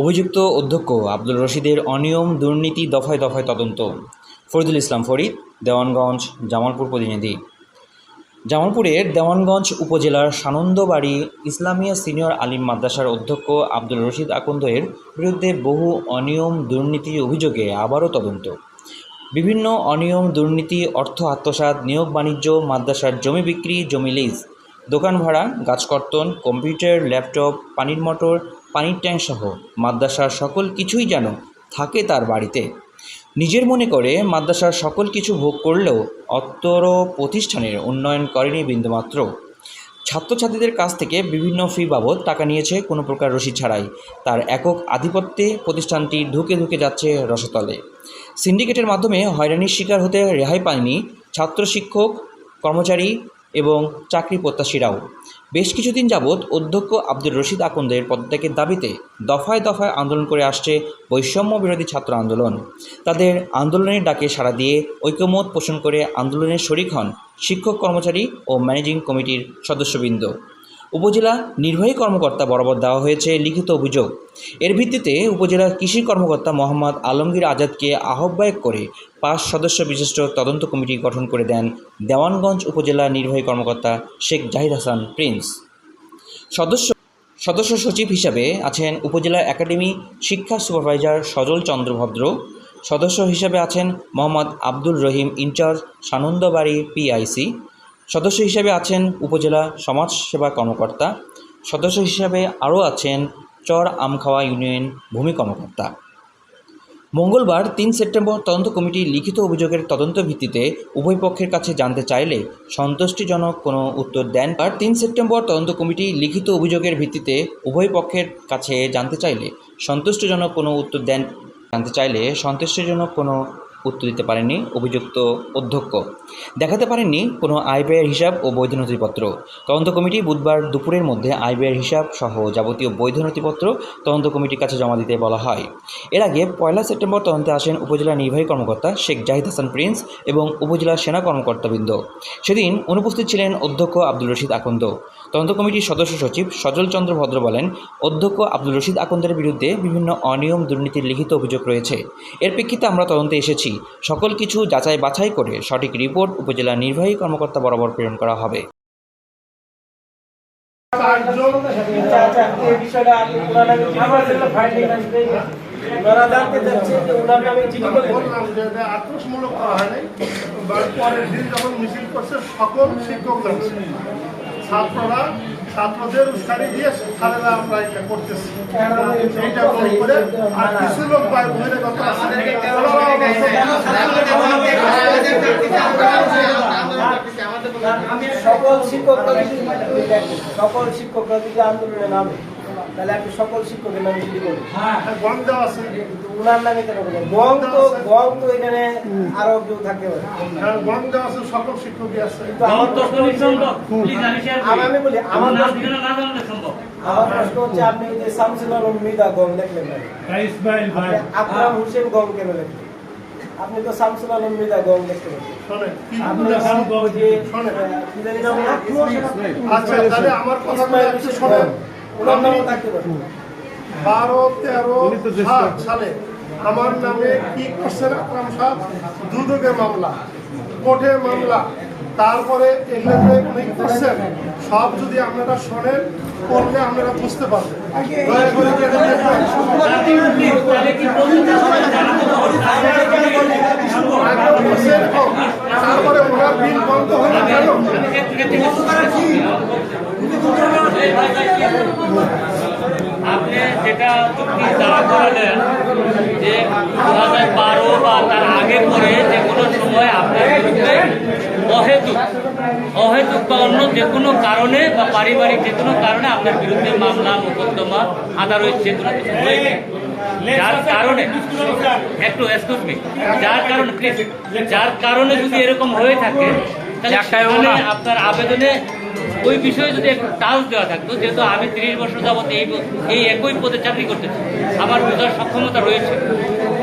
অভিযুক্ত অধ্যক্ষ আব্দুল রশিদের অনিয়ম দুর্নীতি দফায় দফায় তদন্ত। ফরিদুল ইসলাম ফরিদ, দেওয়ানগঞ্জ, জামালপুর প্রতিনিধি। জামালপুরের দেওয়ানগঞ্জ উপজেলার সানন্দবাড়ি ইসলামিয়া সিনিয়র আলিম মাদ্রাসার অধ্যক্ষ আব্দুল রশিদ আকন্দের বিরুদ্ধে বহু অনিয়ম দুর্নীতি অভিযোগে আবারও তদন্ত। বিভিন্ন অনিয়ম দুর্নীতি, অর্থ আত্মসাৎ, নিয়োগ বাণিজ্য, মাদ্রাসার জমি বিক্রি, জমি লিজ, দোকান ভাড়া, গাছ কর্তন, কম্পিউটার, ল্যাপটপ, পানির মোটর পানির ট্যাঙ্ক সহ মাদ্রাসার সকল কিছুই যেন থাকে তার বাড়িতে। নিজের মনে করে মাদ্রাসার সকল কিছু ভোগ করলেও অত্তর প্রতিষ্ঠানের উন্নয়ন করেনি বিন্দুমাত্র। ছাত্রছাত্রীদের কাছ থেকে বিভিন্ন ফি বাবদ টাকা নিয়েছে কোনো প্রকার রসিদ ছাড়াই। তার একক আধিপত্যে প্রতিষ্ঠানটি ধুকে ধুকে যাচ্ছে রসতলে। সিন্ডিকেটের মাধ্যমে হয়রানির শিকার হতে রেহাই পায়নি ছাত্র শিক্ষক কর্মচারী এবং চাকরি প্রত্যাশীরাও। বেশ কিছুদিন যাবৎ অধ্যক্ষ আব্দুর রশিদ আকন্দের পদত্যাগের দাবিতে দফায় দফায় আন্দোলন করে আসছে বৈষম্য বিরোধী ছাত্র আন্দোলন। তাদের আন্দোলনের ডাকে সাড়া দিয়ে ঐক্যমত পোষণ করে আন্দোলনের শরিক হন শিক্ষক কর্মচারী ও ম্যানেজিং কমিটির সদস্যবৃন্দ। উপজেলা নির্বাহী কর্মকর্তা বরাবর দেওয়া হয়েছে লিখিত অভিযোগ। এর ভিত্তিতে উপজেলা কৃষি কর্মকর্তা মোহাম্মদ আলমগীর আজাদকে আহ্বায়ক করে পাঁচ সদস্য বিশিষ্ট তদন্ত কমিটি গঠন করে দেন দেওয়ানগঞ্জ উপজেলা নির্বাহী কর্মকর্তা শেখ জাহিদ হাসান প্রিন্স। সদস্য সদস্য সচিব হিসাবে আছেন উপজেলা একাডেমি শিক্ষা সুপারভাইজার সজল চন্দ্র ভদ্র। সদস্য হিসাবে আছেন মোহাম্মদ আব্দুল রহিম ইনচার্জ সানন্দবাড়ি পিআইসি। সদস্য হিসাবে আছেন উপজেলা সমাজ সেবা কর্মকর্তা। সদস্য হিসাবে আরও আছেন চর আমখাওয়া ইউনিয়ন ভূমি কর্মকর্তা। মঙ্গলবার তিন সেপ্টেম্বর তদন্ত কমিটি লিখিত অভিযোগের তদন্ত ভিত্তিতে উভয় পক্ষের কাছে জানতে চাইলে সন্তুষ্টিজনক কোনো উত্তর দেন আর তিন সেপ্টেম্বর তদন্ত কমিটি লিখিত অভিযোগের ভিত্তিতে উভয় পক্ষের কাছে জানতে চাইলে সন্তুষ্টজনক কোনো উত্তর দেন জানতে চাইলে সন্তুষ্টজনক কোনো উত্তর দিতে পারেননি অভিযুক্ত অধ্যক্ষ। দেখাতে পারেননি কোনো আয় ব্যয়ের হিসাব ও বৈধ নথিপত্র। তদন্ত কমিটি বুধবার দুপুরের মধ্যে আয় ব্যয়ের হিসাব সহ যাবতীয় বৈধ নথিপত্র তদন্ত কমিটির কাছে জমা দিতে বলা হয়। এর আগে পয়লা সেপ্টেম্বর তদন্তে আসেন উপজেলা নির্বাহী কর্মকর্তা শেখ জাহিদ হাসান প্রিন্স এবং উপজেলা সেনা কর্মকর্তাবৃন্দ। সেদিন অনুপস্থিত ছিলেন অধ্যক্ষ আব্দুল রশিদ আকন্দ। তদন্ত কমিটির সদস্য সচিব সজল চন্দ্র ভদ্র বলেন, অধ্যক্ষ আব্দুল রশিদ আকন্দের বিরুদ্ধে বিভিন্ন অনিয়ম দুর্নীতির লিখিত অভিযোগ রয়েছে। এর প্রেক্ষিতে আমরা তদন্তে এসেছি। সকল কিছু যাচাই বাছাই করে সঠিক রিপোর্ট উপজেলা নির্বাহী কর্মকর্তা বরাবর প্রেরণ করা হবে। আক্রোশমূলক করা হয় নাই বা পরের দিন যখন মিছিল করছে, সকল শিক্ষক ছাত্ররা ছাত্রদের উস্কানি দিয়ে স্যারেরা আমরা এটা করতেছি। এইটা গ্রহণ করে আর কিছু লোক বহিরাগত সকল শিক্ষক সকল শিক্ষকরা যদি আন্দোলনে নামে। তাহলে আপনি সকল শিক্ষকের নামে চিঠি করবেন গণ দেওয়া আছে। ওনার নামে কেন গং তো গং তো এখানে আরও কেউ থাকতে পারে। হ্যাঁ, দেওয়া আছে সকল শিক্ষকই আছে। কিন্তু আমার প্রশ্ন আমি আমি বলি আমার আমার প্রশ্ন হচ্ছে আপনি যে শামসুল আলম মৃদা গম দেখলেন না? আপনি আকরাম হোসেন গম কেন দেখলেন? আপনি তো শামসুল আলম মৃদা গম দেখতে পাচ্ছেন? আচ্ছা তাহলে আমার কথা শোনেন। বারো তেরো সালে। আমার নামে কি করছেন আকরাম সাহ দুদকের মামলা কোর্টে মামলা। তারপরে এগুলো যে উনি করছেন? সব যদি আপনারা শোনেন করলে আপনারা বুঝতে পারবেন। তারপরে ওনার বিল বন্ধ হলো কেন আপনি যেটা চুক্তি দাঁড়া করালেন যে দু হাজার বারো বা তার আগে পরে যে কোনো সময় আপনার বিরুদ্ধে অহেতুক অহেতুক বা অন্য যে কোনো কারণে বা পারিবারিক যে কোনো কারণে আপনার বিরুদ্ধে মামলা মোকদ্দমা আদালত যে কোনো কিছু হয়েছে যার কারণে একটু এক্সকিউজ মি যার কারণে প্লিজ যার কারণে যদি এরকম হয়ে থাকে তাহলে আপনার আবেদনে ওই বিষয়ে যদি একটু টাচ দেওয়া থাকতো যেহেতু আমি তিরিশ বছর যাবত এই এই একই পদে চাকরি করতেছি আমার বোঝার সক্ষমতা রয়েছে।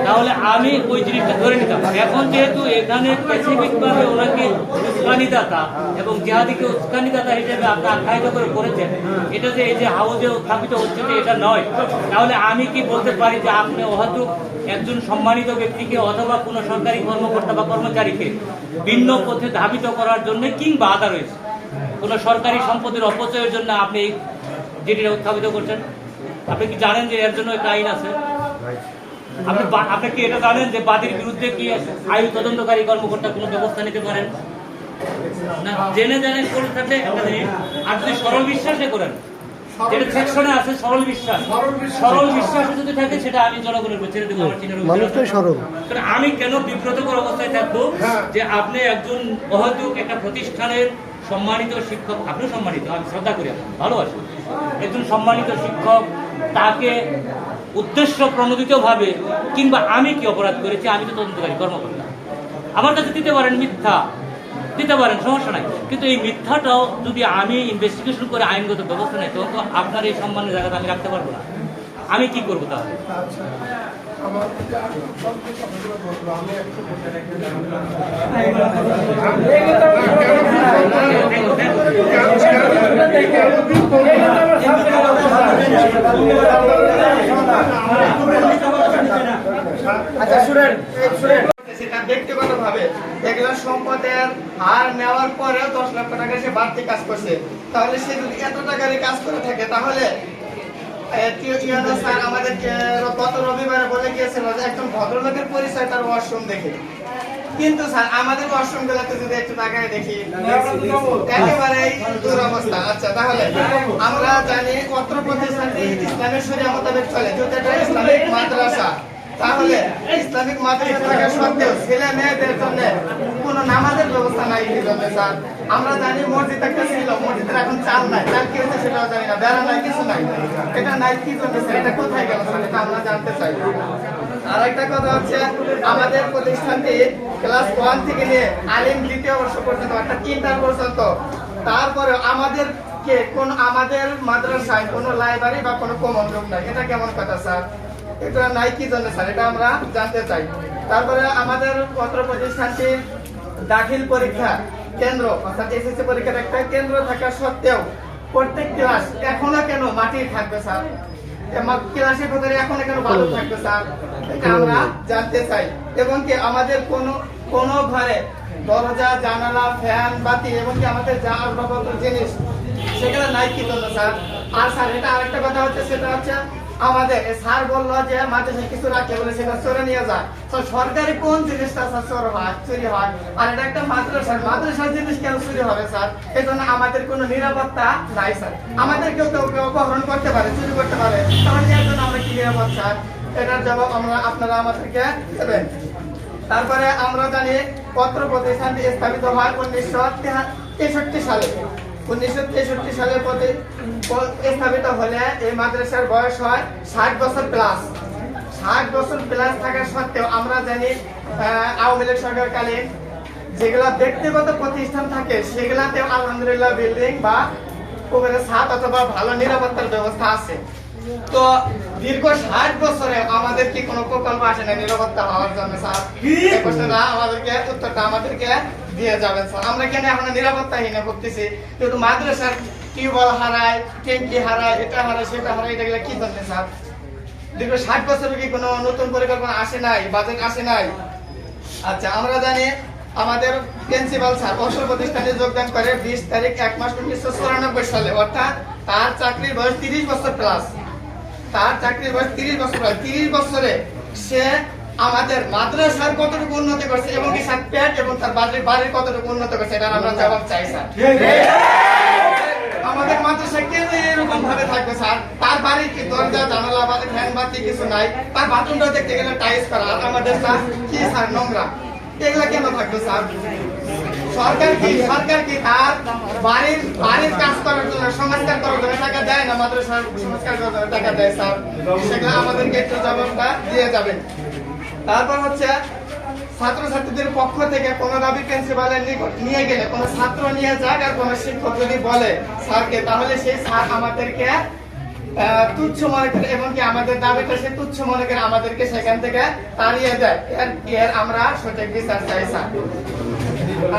তাহলে আমি ওই জিনিসটা ধরে নিতাম। এখন যেহেতু এখানে স্পেসিফিকভাবে ওনাকে উস্কানিদাতা এবং জেহাদিকে উস্কানিদাতা হিসেবে আপনি আখ্যায়িত করে করেছেন, এটা যে এই যে হাউজে উত্থাপিত হচ্ছে এটা নয়। তাহলে আমি কি বলতে পারি যে আপনি হয়তো একজন সম্মানিত ব্যক্তিকে অথবা কোনো সরকারি কর্মকর্তা বা কর্মচারীকে ভিন্ন পথে ধাবিত করার জন্য কিংবা আদা রয়েছে? কোনো সরকারি সম্পদের অপচয়ের জন্য আপনি যেটা উত্থাপিত করছেন? আপনি কি জানেন যে এর জন্য একটা আইন আছে? আপনি আপনি কি এটা জানেন যে বাদীর বিরুদ্ধে কি আইন তদন্তকারী কর্মকর্তা কোনো ব্যবস্থা নিতে পারেন? না জেনে জেনে করে থাকলে আর যদি সরল বিশ্বাসে করেন যেটা সেকশনে আছে সরল বিশ্বাস। সরল বিশ্বাসে। যদি থাকে সেটা আমি জনগণের ছেড়ে দেবো আমি কেন বিব্রতকর অবস্থায় থাকব যে আপনি একজন অহেতুক একটা প্রতিষ্ঠানের সম্মানিত শিক্ষক? আপনিও সম্মানিত আমি শ্রদ্ধা করি ভালোবাসি। একজন সম্মানিত শিক্ষক তাকে উদ্দেশ্য প্রণোদিতভাবে কিংবা আমি কি অপরাধ করেছি, আমি তো তদন্তকারী, কর্মকর্তা। আমার কাছে দিতে পারেন মিথ্যা। দিতে পারেন, সমস্যা নাই। কিন্তু এই মিথ্যাটাও যদি আমি ইনভেস্টিগেশন করে আইনগত ব্যবস্থা নেই, তখন তো আপনার এই সম্মানের জায়গাটা আমি রাখতে পারব না। আমি কি করব তাহলে? আমি একটু আচ্ছা নেওয়ার পরেও দশ লক্ষ টাকা সে বাড়তি কাজ করছে। তাহলে সে যদি এত টাকার কাজ করে থাকে, তাহলে আমাদেরকে গত রবিবারে বলে গিয়েছিল যে একজন ভদ্রলোকের পরিচয় তার ওয়াশরুম দেখে। কিন্তু স্যার আমাদের ওয়াশরুম গুলাতে যদি একটু তাকায় দেখি একেবারেই দুরবস্থা। আচ্ছা তাহলে আমরা জানি অত্র প্রতিষ্ঠানটি ইসলামের শরিয়া মোতাবেক চলে যেহেতু এটা ইসলামিক মাদ্রাসা। তাহলে ইসলামিক মাদ্রাসা থাকা সত্ত্বেও ছেলে মেয়েদের জন্য কোনো নামাজের ব্যবস্থা নাই এই জন্য স্যার। আমরা জানি মসজিদ একটা ছিল মসজিদের এখন চাল নাই। চাল কি হচ্ছে সেটাও জানি না বেড়া নাই কিছু নাই। এটা নাই কি স্যার এটা কোথায় গেল স্যার? এটা আমরা জানতে চাই। আর একটা কথা হচ্ছে, আমাদের প্রতিষ্ঠানটি ক্লাস ওয়ান থেকে নিয়ে আলিম দ্বিতীয় বর্ষ পর্যন্ত, অর্থাৎ ইন্টার পর্যন্ত। তারপরে আমাদের কে কোন, আমাদের মাদ্রাসায় কোনো লাইব্রেরি বা কোনো কমন রুম নাই। এটা কেমন কথা, স্যার? এটা নাই কি জন্য, স্যার? এটা আমরা জানতে চাই। তারপরে আমাদের পত্র প্রতিষ্ঠানটির দাখিল পরীক্ষা কেন্দ্র, অর্থাৎ এসএসসি পরীক্ষার একটা কেন্দ্র থাকা সত্ত্বেও প্রত্যেক ক্লাস এখনও কেন মাটি থাকবে, স্যার? ক্লাসের ভেতরে এখন কেন ভালো থাকবে স্যার। এটা আমরা জানতে চাই। এবং কি আমাদের কোনো কোনো ঘরে দরজা জানালা ফ্যান বাতি এবং কি আমাদের যা আসবাবপত্র জিনিস সেখানে নাই কি জন্য স্যার? আর স্যার এটা আরেকটা কথা হচ্ছে সেটা হচ্ছে আমাদের স্যার বলল যে মাদ্রাসায় কিছু রাখে বলে সেটা চোরে নিয়ে যায় তো সরকারি কোন জিনিসটা স্যার চোর হয়? চুরি হয়। আর এটা একটা মাদ্রাসার মাদ্রাসার জিনিস কেন চুরি হবে স্যার? এই জন্য আমাদের কোনো নিরাপত্তা নাই স্যার। আমাদের কেউ কেউ কেউ অপহরণ করতে পারে, চুরি করতে পারে। তাহলে এর জন্য আমরা কি নিরাপদ, স্যার? এটার জবাব আমরা আপনারা আমাদেরকে দেবেন। তারপরে আমরা জানি পত্র প্রতিষ্ঠানটি স্থাপিত হয় উনিশশো তেষট্টি সালে। উনিশশো তেষট্টি সালে প্রতি- স্থাপিত হলে এই মাদ্রাসার বয়স হয় ষাট বছর প্লাস ষাট বছর প্লাস থাকা সত্ত্বেও আমরা জানি আওয়ামী লীগ সরকারকালীন যেগুলা ব্যক্তিগত প্রতিষ্ঠান থাকে সেগুলাতে আলহামদুলিল্লাহ বিল্ডিং বা ছাদ অথবা ভালো নিরাপত্তার ব্যবস্থা আছে। তো দীর্ঘ ষাট বছরে আমাদের কি কোনো প্রকল্প আসে না নিরাপত্তা হওয়ার জন্য স্যার? প্রশ্নটা আমাদেরকে উত্তরটা আমাদেরকে দিয়ে যাবেন স্যার। আমরা কেন এখন নিরাপত্তাহীনে ভুগতেছি? কিন্তু মাদ্রাসার টিউবওয়েল হারায় ট্যাঙ্কি হারায় এটা হারায় সেটা হারায় এটা গেলে কি জন্য স্যার? দীর্ঘ ষাট বছরে কি কোনো নতুন পরিকল্পনা আসে নাই বাজেট আসে নাই? আচ্ছা আমরা জানি আমাদের প্রিন্সিপাল স্যার অসল প্রতিষ্ঠানে যোগদান করে বিশ তারিখ এক মাস উনিশশো চুরানব্বই সালে অর্থাৎ তার চাকরির বয়স তিরিশ বছর প্লাস তার চাকরির বয়স তিরিশ বছর প্লাস তিরিশ বছরে সে আমাদের মাদ্রাসার কতটুকু উন্নতি করছে এবং কি স্যার পেট এবং তার বাড়ির বাড়ির কতটুকু উন্নতি করছে এটা আমরা জবাব চাই স্যার। আমাদের মাদ্রাসা কেন এরকম ভাবে থাকবে স্যার? তার বাড়ির কি দরজা জানালা বা ফ্যান বাতি কিছু নাই? তার বাথরুমটা দেখতে গেলে টাইস করা। আর আমাদের স্যার কি স্যার নোংরা? এগুলা কেন থাকবে স্যার? সরকার কি সরকার কি তার বাড়ির বাড়ির কাজ করার জন্য, সংস্কার করার জন্য টাকা দেয় না মাদ্রাসার সংস্কার করার জন্য টাকা দেয় স্যার। সেগুলো আমাদেরকে একটু জবাবটা দিয়ে যাবেন। তারপর হচ্ছে, ছাত্রছাত্রীদের পক্ষ থেকে কোনো দাবি প্রিন্সিপালের নিকট নিয়ে গেলে, কোনো ছাত্র নিয়ে যাক আর কোনো শিক্ষক যদি বলে, স্যারকে, তাহলে সেই স্যার আমাদেরকে তুচ্ছ মনে করে, এবং কি আমাদের দাবিটা সে তুচ্ছ মনে করে আমাদেরকে সেখান থেকে তাড়িয়ে দেয়। এর আমরা সঠিক বিচার চাই, স্যার।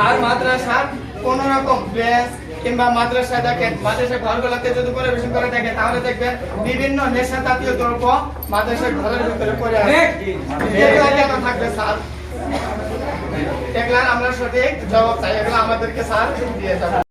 আর মাদ্রাসার কোন রকম ব্যাস কিংবা মাদ্রাসা দেখেন মাদ্রাসা ঘরগুলোতে যদি পরিবেশন করে দেখেন তাহলে দেখবেন বিভিন্ন নেশা জাতীয় দ্রব্য মাদ্রাসার ঘরের ভিতরে পড়ে আছে। কেন থাকবে স্যার। এগুলার আমরা সঠিক জবাব চাই এগুলো আমাদেরকে স্যার দিয়ে যাবেন